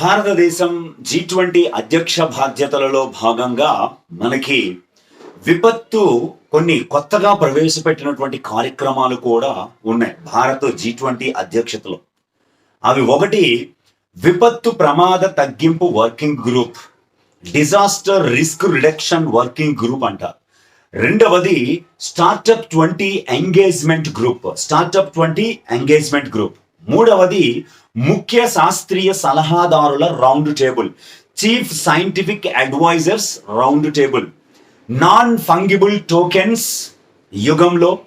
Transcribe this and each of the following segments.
భారతదేశం G twenty అధ్యక్ష బాధ్యతలలో భాగంగా మనకి విపత్తు కొన్ని కొత్తగా ప్రవేశపెట్టినటువంటి కార్యక్రమాలు కూడా ఉన్నాయి. భారత్ జీ ట్వంటీ అధ్యక్షతలో. అవి ఒకటి విపత్తు ప్రమాద తగ్గింపు working group disaster risk reduction working group అంటారు రెండవది startup twenty engagement group startup twenty engagement group. మూడవది ముఖ్య శాస్త్రీయ సలహాదారుల round table. Chief scientific advisers round table. Non fungible tokens యుగంలో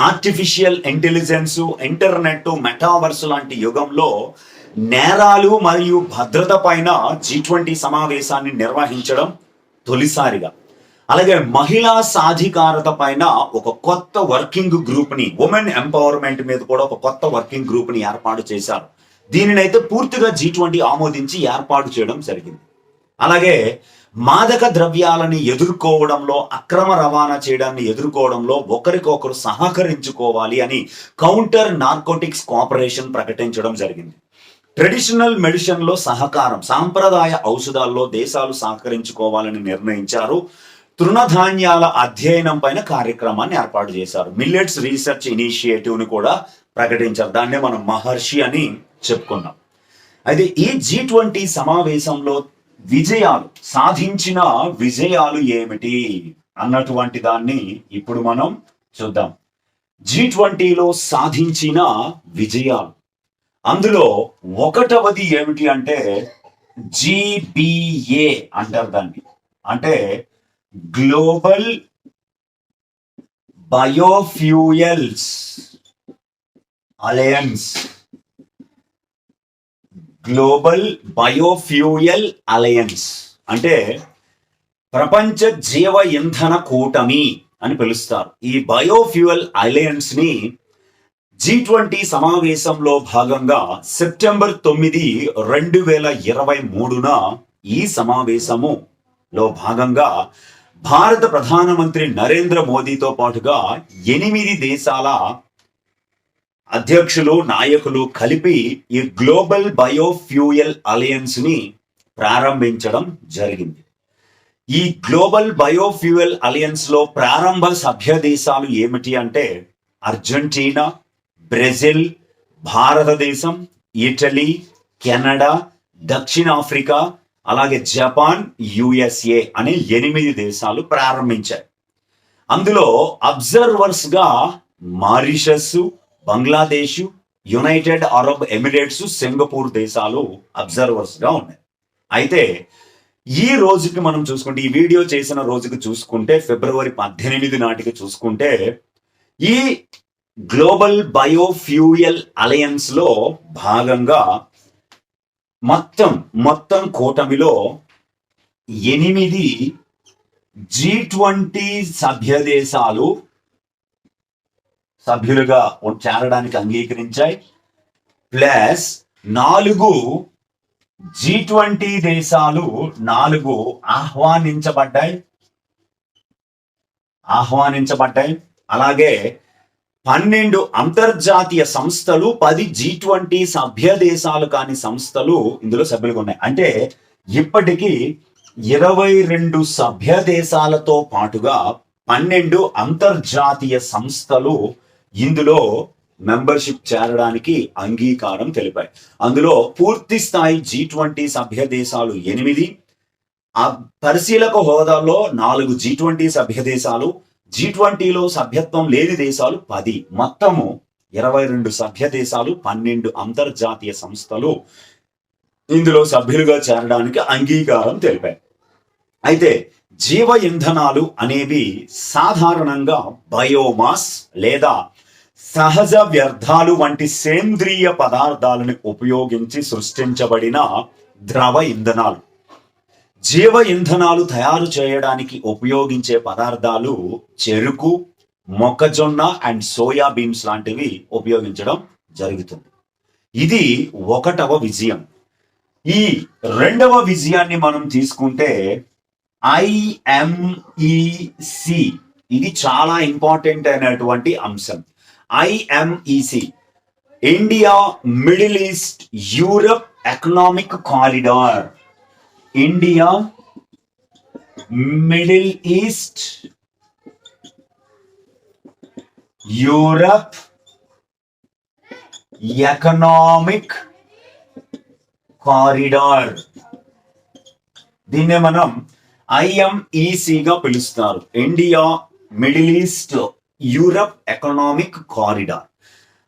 ఆర్టిఫిషియల్ ఇంటెలిజెన్స్ ఇంటర్నెట్ మెటావర్స్ లాంటి యుగంలో నేరాలు మరియు భద్రత పైన జీ ట్వంటీ సమావేశాన్ని నిర్వహించడం తొలిసారిగా. అలాగే మహిళా సాధికారత పైన ఒక కొత్త వర్కింగ్ గ్రూప్ని ఉమెన్ ఎంపవర్మెంట్ మీద కూడా ఒక కొత్త వర్కింగ్ గ్రూప్ని ఏర్పాటు చేశారు. దీనినైతే పూర్తిగా జీ ట్వంటీ ఆమోదించి ఏర్పాటు చేయడం జరిగింది. అలాగే మాదక ద్రవ్యాలని ఎదుర్కోవడంలో అక్రమ రవాణా చేయడాన్ని ఎదుర్కోవడంలో ఒకరికొకరు సహకరించుకోవాలి అని కౌంటర్ నార్కోటిక్స్ కోఆపరేషన్ ప్రకటించడం జరిగింది. ట్రెడిషనల్ మెడిషన్లో సహకారం సాంప్రదాయ ఔషధాల్లో దేశాలు సహకరించుకోవాలని నిర్ణయించారు. తృణధాన్యాల అధ్యయనం పైన కార్యక్రమాన్ని ఏర్పాటు చేశారు. మిల్లెట్స్ రీసెర్చ్ ఇనిషియేటివ్ని కూడా ప్రకటించారు. దాన్నే మనం మహర్షి అని చెప్పుకున్నాం. అయితే ఈ జీ ట్వంటీ సమావేశంలో విజయాలు సాధించిన విజయాలు ఏమిటి అన్నటువంటి దాన్ని ఇప్పుడు మనం చూద్దాం. జీ ట్వంటీలో సాధించిన విజయాలు. అందులో ఒకటవది ఏమిటి అంటే జీబీఏ అంటారు దాన్ని. అంటే global biofuels. Alliance global biofuel alliance అంటే ప్రపంచ జీవ ఇంధన కూటమి అని పిలుస్తారు. ఈ బయోఫ్యూయల్ అలయన్స్ని జీ ట్వంటీ సమావేశంలో భాగంగా సెప్టెంబర్ తొమ్మిది రెండు వేల ఇరవై మూడున ఈ సమావేశము లో భాగంగా భారత ప్రధానమంత్రి నరేంద్ర మోదీతో పాటుగా ఎనిమిది దేశాల అధ్యక్షులు నాయకులు కలిపి ఈ గ్లోబల్ బయోఫ్యూయల్ అలయన్స్ని ప్రారంభించడం జరిగింది. ఈ గ్లోబల్ బయోఫ్యూయల్ అలయన్స్లో ప్రారంభ సభ్య దేశాలు ఏమిటి అంటే అర్జెంటీనా బ్రెజిల్ భారతదేశం ఇటలీ కెనడా దక్షిణాఫ్రికా అలాగే జపాన్ యుఎస్ఏ అనే ఎనిమిది దేశాలు ప్రారంభించాయి. అందులో అబ్జర్వర్స్గా Mauritius Bangladesh United Arab Emirates Singapore దేశాలు అబ్జర్వర్స్గా ఉన్నాయి. అయితే ఈ రోజుకి మనం చూసుకుంటే ఈ వీడియో చేసిన రోజుకి చూసుకుంటే ఫిబ్రవరి పద్దెనిమిది నాటికి చూసుకుంటే ఈ గ్లోబల్ బయోఫ్యూయల్ అలయన్స్లో భాగంగా మొత్తం మొత్తం కూటమిలో ఎనిమిది జీ ట్వంటీ సభ్య దేశాలు సభ్యులుగా చేరడానికి అంగీకరించాయి. ప్లస్ నాలుగు జీ ట్వంటీ దేశాలు నాలుగు ఆహ్వానించబడ్డాయి. ఆహ్వానించబడ్డాయి. అలాగే పన్నెండు అంతర్జాతీయ సంస్థలు పది జీ ట్వంటీ సభ్య దేశాలు కాని సంస్థలు ఇందులో సభ్యులుగా ఉన్నాయి. అంటే ఇప్పటికీ ఇరవై రెండు సభ్య దేశాలతో పాటుగా పన్నెండు అంతర్జాతీయ సంస్థలు ఇందులో మెంబర్షిప్ చేరడానికి అంగీకారం తెలిపాయి. అందులో పూర్తి స్థాయి జీ ట్వంటీ సభ్య దేశాలు ఎనిమిది ఆ పరిశీలక హోదాలో నాలుగు జీ ట్వంటీ సభ్య దేశాలు జీ ట్వంటీలో సభ్యత్వం లేని దేశాలు పది. మొత్తము ఇరవై రెండు సభ్య దేశాలు పన్నెండు అంతర్జాతీయ సంస్థలు ఇందులో సభ్యులుగా చేరడానికి అంగీకారం తెలిపాయి. అయితే జీవ ఇంధనాలు అనేవి సాధారణంగా బయోమాస్ లేదా సహజ వ్యర్థాలు వంటి సేంద్రియ పదార్థాలను ఉపయోగించి సృష్టించబడిన ద్రవ ఇంధనాలు. జీవ ఇంధనాలు తయారు చేయడానికి ఉపయోగించే పదార్థాలు చెరుకు మొక్కజొన్న అండ్ సోయా బీన్స్ లాంటివి ఉపయోగించడం జరుగుతుంది. ఇది ఒకటవ విజయం. ఈ రెండవ విజయాన్ని మనం తీసుకుంటే ఐఎంఈసి ఇది చాలా ఇంపార్టెంట్ అయినటువంటి అంశం. IMEC India Middle East Europe economic corridor India Middle East Europe economic corridor దీన్నే మనం IMEC గా పిలుస్తారు. India Middle East Europe economic corridor.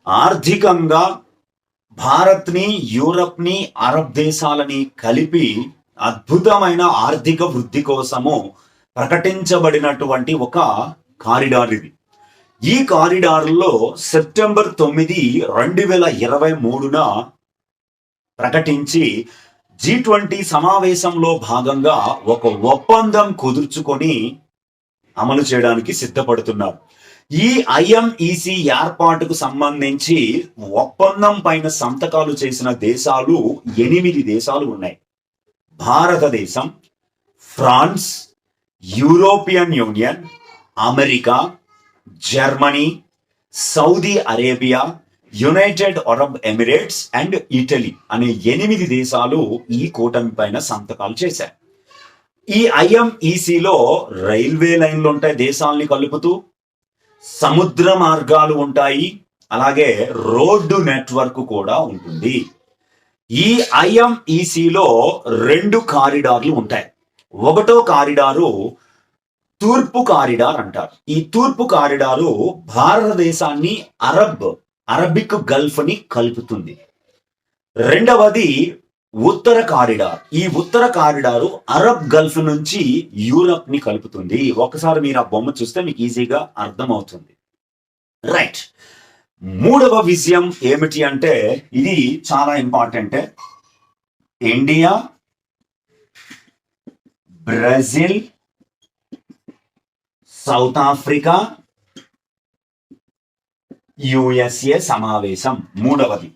ఆర్థికంగా భారత్ని యూరప్ని అరబ్ దేశాలని కలిపి అద్భుతమైన ఆర్థిక వృద్ధి కోసము ప్రకటించబడినటువంటి ఒక కారిడార్ ఇది. ఈ కారిడార్లో సెప్టెంబర్ తొమ్మిది రెండు వేల ఇరవై మూడున ప్రకటించి జీ ట్వంటీ సమావేశంలో భాగంగా ఒక ఒప్పందం కుదుర్చుకొని అమలు చేయడానికి సిద్ధపడుతున్నారు. ఈ ఐఎంఈసి ఏర్పాటుకు సంబంధించి ఒప్పందం పైన సంతకాలు చేసిన దేశాలు ఎనిమిది దేశాలు ఉన్నాయి. భారతదేశం France European Union America Germany Saudi Arabia United Arab Emirates and Italy అనే ఎనిమిది దేశాలు ఈ కూటమి పైన సంతకాలు చేశాయి. ఈ ఐఎంఈసిలో రైల్వే లైన్లు ఉంటాయి దేశాల్ని కలుపుతూ సముద్ర మార్గాలు ఉంటాయి. అలాగే రోడ్డు నెట్వర్క్ కూడా ఉంటుంది. ఈ ఐఎంఈసిలో రెండు కారిడార్లు ఉంటాయి. ఒకటో కారిడారు తూర్పు కారిడార్ అంటారు. ఈ తూర్పు కారిడారు భారతదేశాన్ని అరబ్ అరబిక్ గల్ఫ్ని కలుపుతుంది. రెండవది ఉత్తర కారిడార్ ఈ ఉత్తర కారిడారు అరబ్ గల్ఫ్ నుంచి యూరప్ని కలుపుతుంది. ఒకసారి మీరు ఆ బొమ్మ చూస్తే మీకు ఈజీగా అర్థమవుతుంది. రైట్. మూడవ విజయం ఏమిటి అంటే ఇది చాలా important. India Brazil South Africa USA సమావేశం. మూడవది.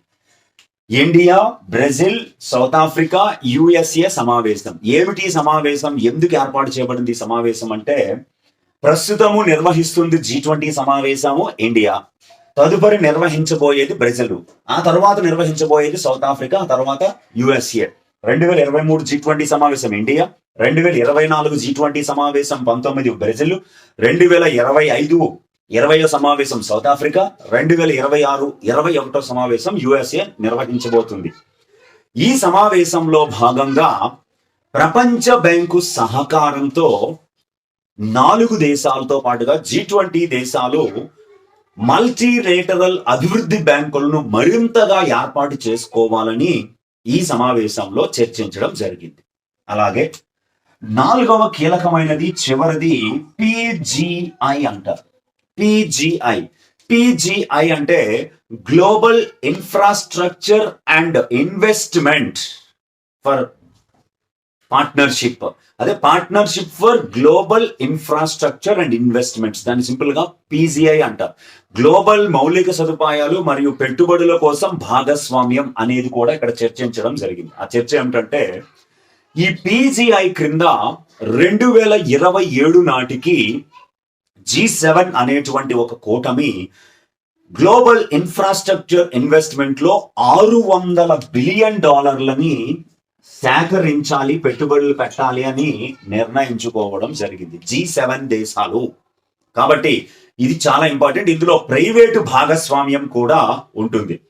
India Brazil South Africa USA సమావేశం. ఏమిటి సమావేశం? ఎందుకు ఏర్పాటు చేయబడింది సమావేశం అంటే ప్రస్తుతము నిర్వహిస్తుంది జీ ట్వంటీ సమావేశము ఇండియా. తదుపరి నిర్వహించబోయేది బ్రెజిల్. ఆ తర్వాత నిర్వహించబోయేది సౌత్ ఆఫ్రికా ఆ తర్వాత యుఎస్ఏ. రెండు వేల ఇరవై మూడు జీ ట్వంటీ సమావేశం ఇండియా రెండు వేల ఇరవై నాలుగు జీ ట్వంటీ సమావేశం పంతొమ్మిది బ్రెజిల్ రెండు వేల ఇరవై ఐదు ఇరవయో సమావేశం సౌత్ ఆఫ్రికా రెండు వేల ఇరవై ఆరు ఇరవై ఒకటో సమావేశం యుఎస్ఏ నిర్వహించబోతుంది. ఈ సమావేశంలో భాగంగా ప్రపంచ బ్యాంకు సహకారంతో నాలుగు దేశాలతో పాటుగా జీ ట్వంటీ దేశాలు మల్టీలేటరల్ అభివృద్ధి బ్యాంకులను మరింతగా ఏర్పాటు చేసుకోవాలని ఈ సమావేశంలో చర్చించడం జరిగింది. అలాగే నాలుగవ కీలకమైనది చివరిది పిజిఐ అంటారు. పిజిఐ పిజిఐ అంటే global infrastructure and investment for partnership అదే partnership for global infrastructure and investments దాన్ని సింపుల్గా పీజీఐ అంటారు గ్లోబల్ మౌలిక సదుపాయాలు మరియు పెట్టుబడుల కోసం భాగస్వామ్యం అనేది కూడా ఇక్కడ చర్చించడం జరిగింది. ఆ చర్చ ఏమిటంటే ఈ పీజీఐ క్రింద రెండు వేల ఇరవై ఏడు నాటికి జీ సెవెన్ అనేటువంటి ఒక కూటమి గ్లోబల్ ఇన్ఫ్రాస్ట్రక్చర్ ఇన్వెస్ట్మెంట్లో ఆరు వందల బిలియన్ డాలర్లని సేకరించాలి పెట్టుబడులు పెట్టాలి అని నిర్ణయించుకోవడం జరిగింది. జీ సెవెన్ దేశాలు. కాబట్టి ఇది చాలా ఇంపార్టెంట్ ఇందులో ప్రైవేటు భాగస్వామ్యం కూడా ఉంటుంది.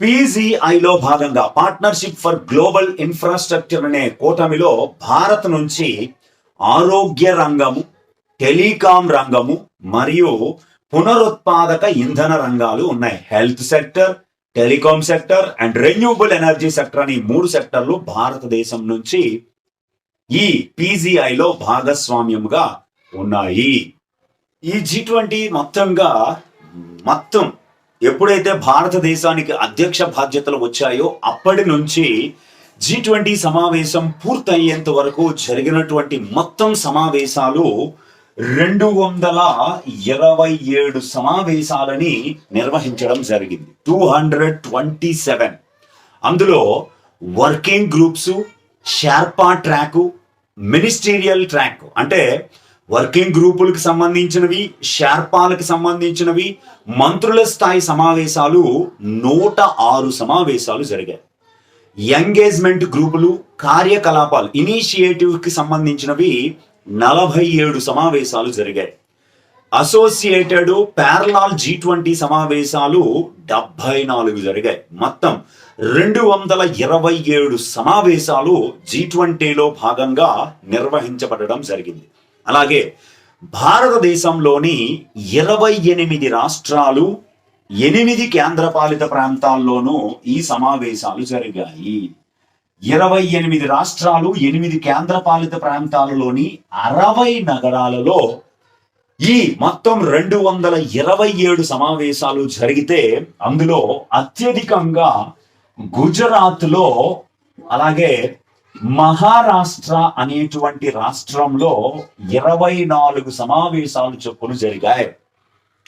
పీజీఐలో భాగంగా పార్ట్నర్షిప్ ఫర్ గ్లోబల్ ఇన్ఫ్రాస్ట్రక్చర్ అనే కూటమిలో భారత్ నుంచి ఆరోగ్య రంగము టెలికాం రంగము మరియు పునరుత్పాదక ఇంధన రంగాలు ఉన్నాయి. Health sector telecom sector and renewable energy sector అని మూడు సెక్టర్లు భారతదేశం నుంచి ఈ పీజీఐలో భాగస్వామ్యంగా భాగస్వామ్యముగా ఉన్నాయి. ఈ జీ ట్వంటీ మొత్తంగా మొత్తం ఎప్పుడైతే భారతదేశానికి అధ్యక్ష బాధ్యతలు వచ్చాయో అప్పటి నుంచి జీ ట్వంటీ సమావేశం పూర్తయ్యేంత వరకు జరిగినటువంటి మొత్తం సమావేశాలు రెండు వందల ఇరవై ఏడు సమావేశాలని నిర్వహించడం జరిగింది. టూ హండ్రెడ్ ట్వంటీ సెవెన్ అందులో working groups sherpa track ministerial track అంటే వర్కింగ్ గ్రూపులకు సంబంధించినవి షార్పాలకు సంబంధించినవి మంత్రుల స్థాయి సమావేశాలు నూట ఆరు సమావేశాలు జరిగాయి. ఎంగేజ్మెంట్ గ్రూపులు కార్యకలాపాలు ఇనిషియేటివ్కి సంబంధించినవి నలభై ఏడు సమావేశాలు జరిగాయి. అసోసియేటెడ్ ప్యారలాల్ జీ ట్వంటీ సమావేశాలు డెబ్బై నాలుగు జరిగాయి. మొత్తం రెండు వందల ఇరవై ఏడు సమావేశాలు జీ ట్వంటీలో భాగంగా నిర్వహించబడడం జరిగింది. అలాగే భారతదేశంలోని ఇరవై ఎనిమిది రాష్ట్రాలు ఎనిమిది కేంద్రపాలిత ప్రాంతాల్లోనూ ఈ సమావేశాలు జరిగాయి. ఇరవై ఎనిమిది రాష్ట్రాలు ఎనిమిది కేంద్రపాలిత ప్రాంతాలలోని అరవై నగరాలలో ఈ మొత్తం రెండు వందల ఇరవై ఏడు సమావేశాలు జరిగితే అందులో అత్యధికంగా గుజరాత్లో అలాగే మహారాష్ట్ర అనేటువంటి రాష్ట్రంలో ఇరవై నాలుగు సమావేశాలు చొప్పున జరిగాయి.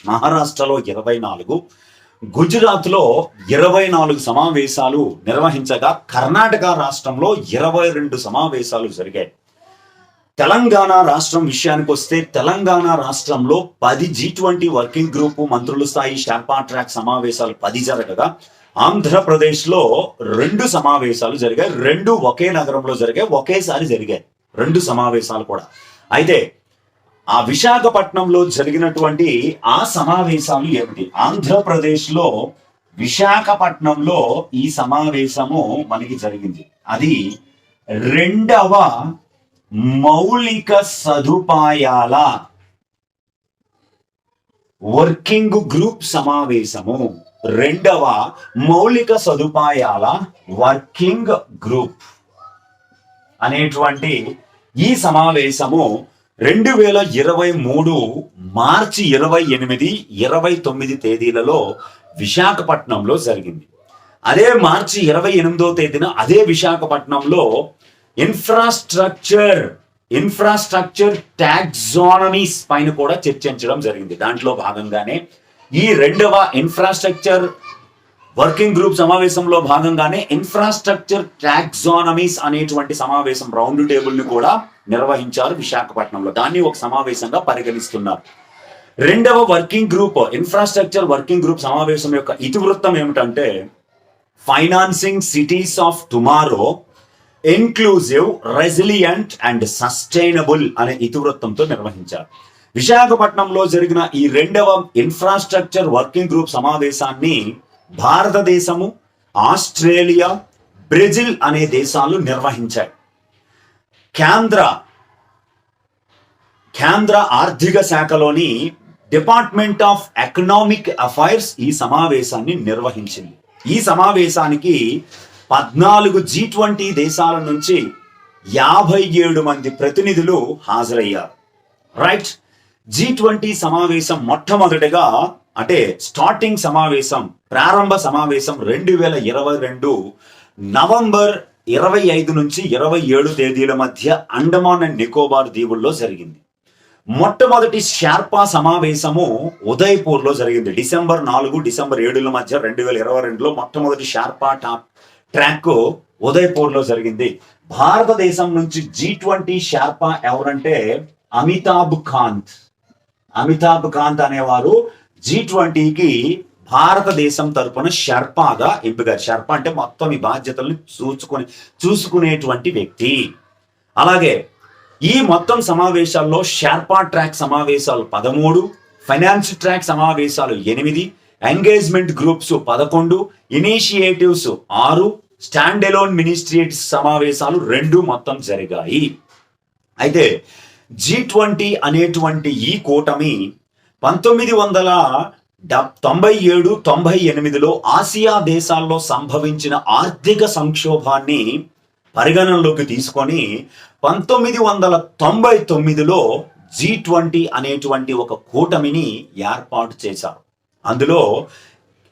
మహారాష్ట్రలో ఇరవై నాలుగు గుజరాత్లో ఇరవై నాలుగు సమావేశాలు నిర్వహించగా కర్ణాటక రాష్ట్రంలో ఇరవై రెండు సమావేశాలు జరిగాయి. తెలంగాణ రాష్ట్రం విషయానికి వస్తే తెలంగాణ రాష్ట్రంలో పది జీ ట్వంటీ వర్కింగ్ గ్రూప్ మంత్రుల స్థాయి షార్పా ట్రాక్ సమావేశాలు పది జరగగా ఆంధ్రప్రదేశ్లో రెండు సమావేశాలు జరిగాయి. రెండు ఒకే నగరంలో జరిగాయి. ఒకేసారి జరిగాయి. రెండు సమావేశాలు కూడా. అయితే ఆ విశాఖపట్నంలో జరిగినటువంటి ఆ సమావేశాలు ఏమిటి? ఆంధ్రప్రదేశ్లో విశాఖపట్నంలో ఈ సమావేశము మనకి జరిగింది. అది రెండవ మౌలిక సదుపాయాల వర్కింగ్ గ్రూప్ సమావేశము. రెండవ మౌలిక సదుపాయాల వర్కింగ్ గ్రూప్ అనేటువంటి ఈ సమావేశము రెండు వేల ఇరవై మూడు మార్చి ఇరవై ఎనిమిది ఇరవై తొమ్మిది తేదీలలో విశాఖపట్నంలో జరిగింది. అదే మార్చి ఇరవై ఎనిమిదో తేదీన అదే విశాఖపట్నంలో ఇన్ఫ్రాస్ట్రక్చర్ ఇన్ఫ్రాస్ట్రక్చర్ టాక్సానమీస్ పైన కూడా చర్చించడం జరిగింది. దాంట్లో భాగంగానే ఈ రెండవ ఇన్ఫ్రాస్ట్రక్చర్ వర్కింగ్ గ్రూప్ సమావేశంలో భాగంగానే ఇన్ఫ్రాస్ట్రక్చర్ టాక్సానమీస్ అనేటువంటి సమావేశం రౌండ్ టేబుల్ని కూడా నిర్వహించారు విశాఖపట్నంలో. దాన్ని ఒక సమావేశంగా పరిగణిస్తున్నారు. రెండవ working group infrastructure working group సమావేశం యొక్క ఇతివృత్తం ఏమిటంటే financing cities of tomorrow inclusive resilient and sustainable అనే ఇతివృత్తంతో నిర్వహించారు. విశాఖపట్నంలో జరిగిన ఈ రెండవ ఇన్ఫ్రాస్ట్రక్చర్ వర్కింగ్ గ్రూప్ సమావేశాన్ని భారతదేశము ఆస్ట్రేలియా బ్రెజిల్ అనే దేశాలు నిర్వహించాయి. కేంద్ర కేంద్ర ఆర్థిక శాఖలోని డిపార్ట్మెంట్ ఆఫ్ ఎకనామిక్ అఫైర్స్ ఈ సమావేశాన్ని నిర్వహించింది. ఈ సమావేశానికి పద్నాలుగు జీ ట్వంటీ దేశాల నుంచి యాభై ఏడు మంది ప్రతినిధులు హాజరయ్యారు. రైట్? జీ ట్వంటీ సమావేశం మొట్టమొదటిగా అంటే స్టార్టింగ్ సమావేశం ప్రారంభ సమావేశం రెండు వేల ఇరవై రెండు నవంబర్ ఇరవై ఐదు నుంచి ఇరవై ఏడు తేదీల మధ్య అండమాన్ అండ్ నికోబార్ దీవుల్లో జరిగింది. మొట్టమొదటి షార్పా సమావేశము ఉదయ్పూర్లో జరిగింది. డిసెంబర్ నాలుగు డిసెంబర్ ఏడుల మధ్య రెండు వేల ఇరవై రెండులో మొట్టమొదటి షార్పా టాప్ ట్రాక్ ఉదయ్పూర్లో జరిగింది. భారతదేశం నుంచి జీ ట్వంటీ షార్పా ఎవరంటే అమితాబ్ కాంత్. అమితాబ్ కాంత్ అనేవారు జీ ట్వంటీకి భారతదేశం తరపున షర్పాగా ఎంపికారు షర్ప అంటే మొత్తం ఈ బాధ్యతలను చూసుకుని చూసుకునేటువంటి వ్యక్తి. అలాగే ఈ మొత్తం సమావేశాల్లో షార్పా ట్రాక్ సమావేశాలు పదమూడు ఫైనాన్స్ ట్రాక్ సమావేశాలు ఎనిమిది ఎంగేజ్మెంట్ గ్రూప్స్ పదకొండు ఇనిషియేటివ్స్ ఆరు స్టాండ్ ఎలోన్ మినిస్ట్రియేట్స్ సమావేశాలు రెండు మొత్తం జరిగాయి. అయితే జీ ట్వంటీ అనేటువంటి ఈ కూటమి పంతొమ్మిది వందల తొంభై ఏడు తొంభై ఎనిమిదిలో ఆసియా దేశాల్లో సంభవించిన ఆర్థిక సంక్షోభాన్ని పరిగణనలోకి తీసుకొని పంతొమ్మిది వందల తొంభై తొమ్మిదిలో జీ ట్వంటీ అనేటువంటి ఒక కూటమిని ఏర్పాటు చేశారు. అందులో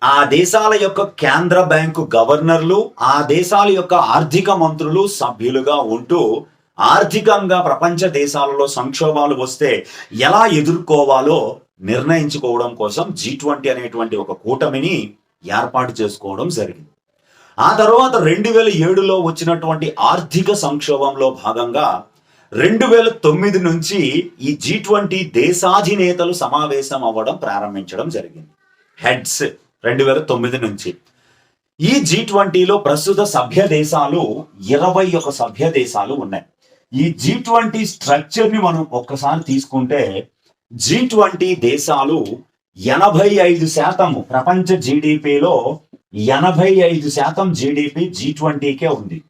ఆ దేశాల యొక్క కేంద్ర బ్యాంకు గవర్నర్లు ఆ దేశాల యొక్క ఆర్థిక మంత్రులు సభ్యులుగా ఉంటూ ఆర్థికంగా ప్రపంచ దేశాలలో సంక్షోభాలు వస్తే ఎలా ఎదుర్కోవాలో నిర్ణయించుకోవడం కోసం జీ ట్వంటీ అనేటువంటి ఒక కూటమిని ఏర్పాటు చేసుకోవడం జరిగింది. ఆ తర్వాత రెండు వేల ఏడులో వచ్చినటువంటి ఆర్థిక సంక్షోభంలో భాగంగా రెండు వేల తొమ్మిది నుంచి ఈ జీ ట్వంటీ దేశాధినేతలు సమావేశం అవ్వడం ప్రారంభించడం జరిగింది. హెడ్స్ రెండు వేల తొమ్మిది నుంచి. ఈ జీ ట్వంటీలో ప్రస్తుత సభ్య దేశాలు ఇరవై ఒక సభ్య దేశాలు ఉన్నాయి. ఈ జీ ట్వంటీ స్ట్రక్చర్ని మనం ఒక్కసారి తీసుకుంటే జీ ట్వంటీ దేశాలు ఎనభై ఐదు శాతము ప్రపంచ జీడిపిలో ఎనభై ఐదు శాతం జీడిపి జీ ట్వంటీకే ఉంది.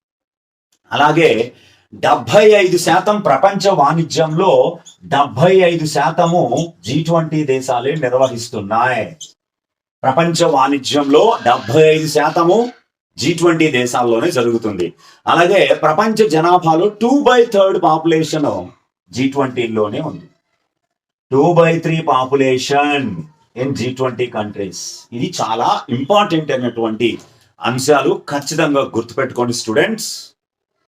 అలాగే డెబ్బై ఐదు శాతం ప్రపంచ వాణిజ్యంలో డెబ్బై ఐదు శాతము జీ ట్వంటీ దేశాలే నిర్వహిస్తున్నాయి. ప్రపంచ వాణిజ్యంలో డెబ్బై ఐదు శాతము జీ ట్వంటీ దేశాల్లోనే జరుగుతుంది. అలాగే ప్రపంచ జనాభాలో two by third population G ట్వంటీలోనే ఉంది. Two by three population in G twenty countries. ఇది చాలా ఇంపార్టెంట్ అయినటువంటి అంశాలు ఖచ్చితంగా గుర్తుపెట్టుకోండి స్టూడెంట్స్.